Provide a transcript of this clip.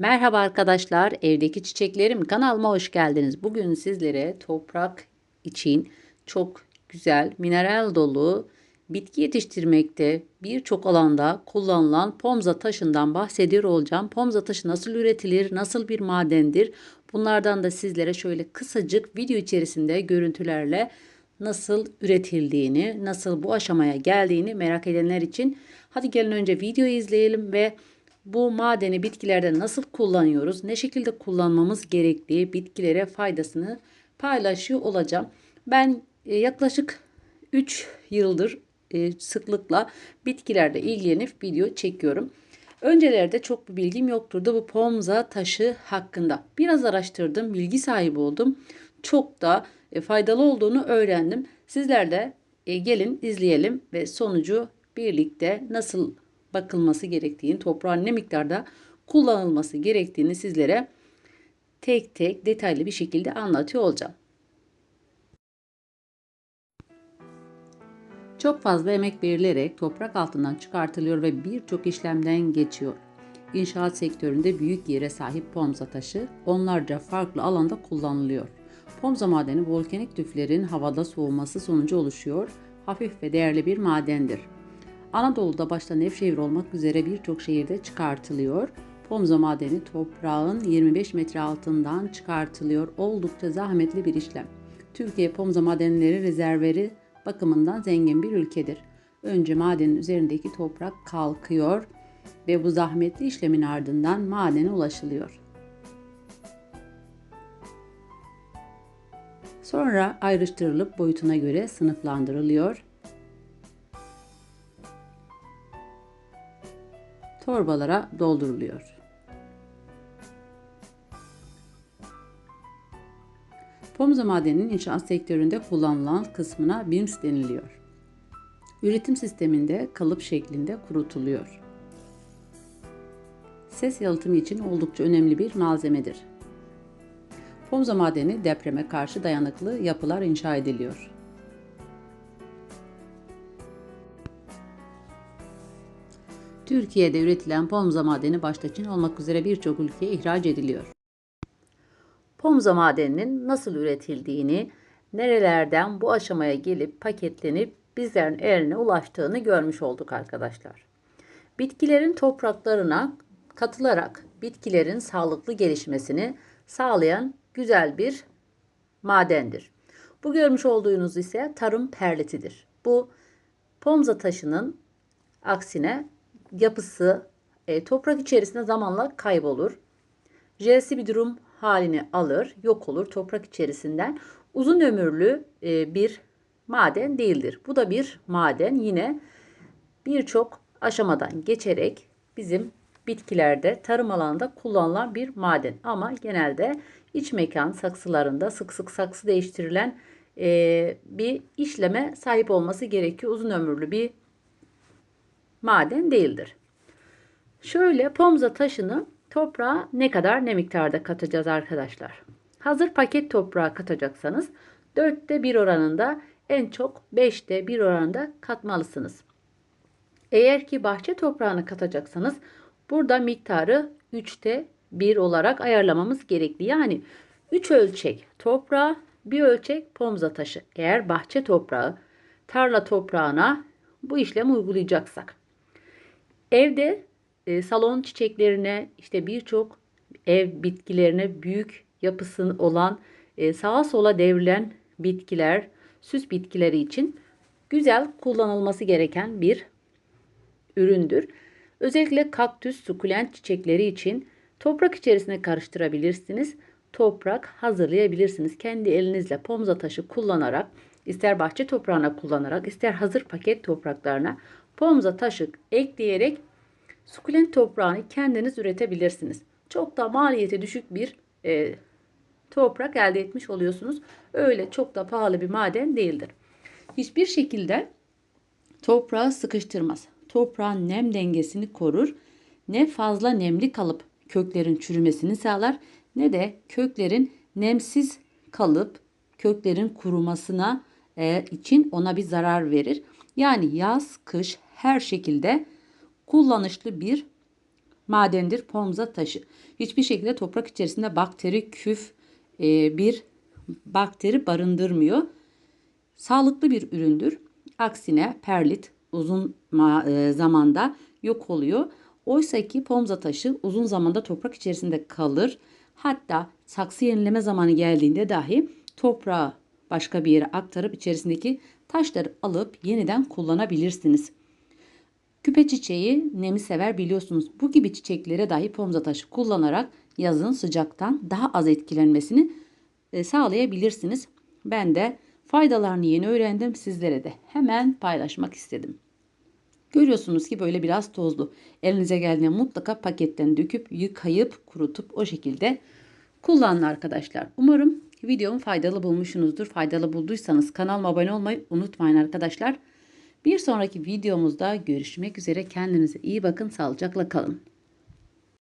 Merhaba arkadaşlar, evdeki çiçeklerim kanalıma hoş geldiniz. Bugün sizlere toprak için çok güzel, mineral dolu bitki yetiştirmekte birçok alanda kullanılan pomza taşından bahsediyor olacağım. Pomza taşı nasıl üretilir, nasıl bir madendir? Bunlardan da sizlere şöyle kısacık video içerisinde görüntülerle nasıl üretildiğini, nasıl bu aşamaya geldiğini merak edenler için hadi gelin önce videoyu izleyelim ve bu madeni bitkilerde nasıl kullanıyoruz, ne şekilde kullanmamız gerektiği, bitkilere faydasını paylaşıyor olacağım. Ben e, yaklaşık 3 yıldır e, sıklıkla bitkilerle ilgilenip video çekiyorum. Öncelerde çok bir bilgim yokturdu bu pomza taşı hakkında. Biraz araştırdım, bilgi sahibi oldum. Çok da e, faydalı olduğunu öğrendim. Sizler de gelin izleyelim ve sonucu birlikte nasıl bakılması gerektiğini, toprağın ne miktarda kullanılması gerektiğini sizlere tek tek detaylı bir şekilde anlatıyor olacağım. Çok fazla emek verilerek toprak altından çıkartılıyor ve birçok işlemden geçiyor. İnşaat sektöründe büyük yere sahip pomza taşı onlarca farklı alanda kullanılıyor. Pomza madeni volkanik tüflerin havada soğuması sonucu oluşuyor. Hafif ve değerli bir madendir. Anadolu'da başta Nevşehir olmak üzere birçok şehirde çıkartılıyor. Pomza madeni toprağın 25 metre altından çıkartılıyor. Oldukça zahmetli bir işlem. Türkiye pomza madenleri rezervleri bakımından zengin bir ülkedir. Önce madenin üzerindeki toprak kalkıyor ve bu zahmetli işlemin ardından madene ulaşılıyor. Sonra ayrıştırılıp boyutuna göre sınıflandırılıyor torbalara dolduruluyor. Pomza madeninin inşaat sektöründe kullanılan kısmına BIMS deniliyor. Üretim sisteminde kalıp şeklinde kurutuluyor. Ses yalıtımı için oldukça önemli bir malzemedir. Pomza madeni depreme karşı dayanıklı yapılar inşa ediliyor. Türkiye'de üretilen pomza madeni başta Çin olmak üzere birçok ülkeye ihraç ediliyor. Pomza madeninin nasıl üretildiğini, nerelerden bu aşamaya gelip paketlenip bizlerin eline ulaştığını görmüş olduk arkadaşlar. Bitkilerin topraklarına katılarak bitkilerin sağlıklı gelişmesini sağlayan güzel bir madendir. Bu görmüş olduğunuz ise tarım perlitidir. Bu pomza taşının aksine yapısı e, toprak içerisinde zamanla kaybolur. Jelsi bir durum halini alır, yok olur toprak içerisinden. Uzun ömürlü e, bir maden değildir. Bu da bir maden yine birçok aşamadan geçerek bizim bitkilerde tarım alanında kullanılan bir maden. Ama genelde iç mekan saksılarında sık sık saksı değiştirilen e, bir işleme sahip olması gerekiyor. Uzun ömürlü bir maden değildir. Şöyle pomza taşını toprağa ne kadar ne miktarda katacağız arkadaşlar. Hazır paket toprağa katacaksanız 4'te 1 oranında en çok 5'te 1 oranında katmalısınız. Eğer ki bahçe toprağını katacaksanız burada miktarı 3'te 1 olarak ayarlamamız gerekli. Yani 3 ölçek toprağa, 1 ölçek pomza taşı. Eğer bahçe toprağı, tarla toprağına bu işlemi uygulayacaksak. Evde e, salon çiçeklerine işte birçok ev bitkilerine büyük yapısı olan e, sağa sola devrilen bitkiler, süs bitkileri için güzel kullanılması gereken bir üründür. Özellikle kaktüs, sukulent çiçekleri için toprak içerisine karıştırabilirsiniz. Toprak hazırlayabilirsiniz. Kendi elinizle pomza taşı kullanarak, ister bahçe toprağına kullanarak, ister hazır paket topraklarına pomza taşı ekleyerek Sukulent toprağını kendiniz üretebilirsiniz. Çok da maliyeti düşük bir e, toprak elde etmiş oluyorsunuz. Öyle çok da pahalı bir maden değildir. Hiçbir şekilde toprağı sıkıştırmaz. Toprağın nem dengesini korur. Ne fazla nemli kalıp köklerin çürümesini sağlar ne de köklerin nemsiz kalıp köklerin kurumasına e, için ona bir zarar verir. Yani yaz, kış her şekilde kullanışlı bir madendir pomza taşı. Hiçbir şekilde toprak içerisinde bakteri, küf e, bir bakteri barındırmıyor. Sağlıklı bir üründür. Aksine perlit uzun e, zamanda yok oluyor. Oysa ki pomza taşı uzun zamanda toprak içerisinde kalır. Hatta saksı yenileme zamanı geldiğinde dahi toprağı başka bir yere aktarıp içerisindeki taşları alıp yeniden kullanabilirsiniz. Küpe çiçeği nemi sever biliyorsunuz. Bu gibi çiçeklere dahi pomza taşı kullanarak yazın sıcaktan daha az etkilenmesini e, sağlayabilirsiniz. Ben de faydalarını yeni öğrendim. Sizlere de hemen paylaşmak istedim. Görüyorsunuz ki böyle biraz tozlu. Elinize geldiğinde mutlaka paketten döküp yıkayıp kurutup o şekilde kullanın arkadaşlar. Umarım videomu faydalı bulmuşsunuzdur. Faydalı bulduysanız kanalıma abone olmayı unutmayın arkadaşlar. Bir sonraki videomuzda görüşmek üzere. Kendinize iyi bakın. Sağlıcakla kalın.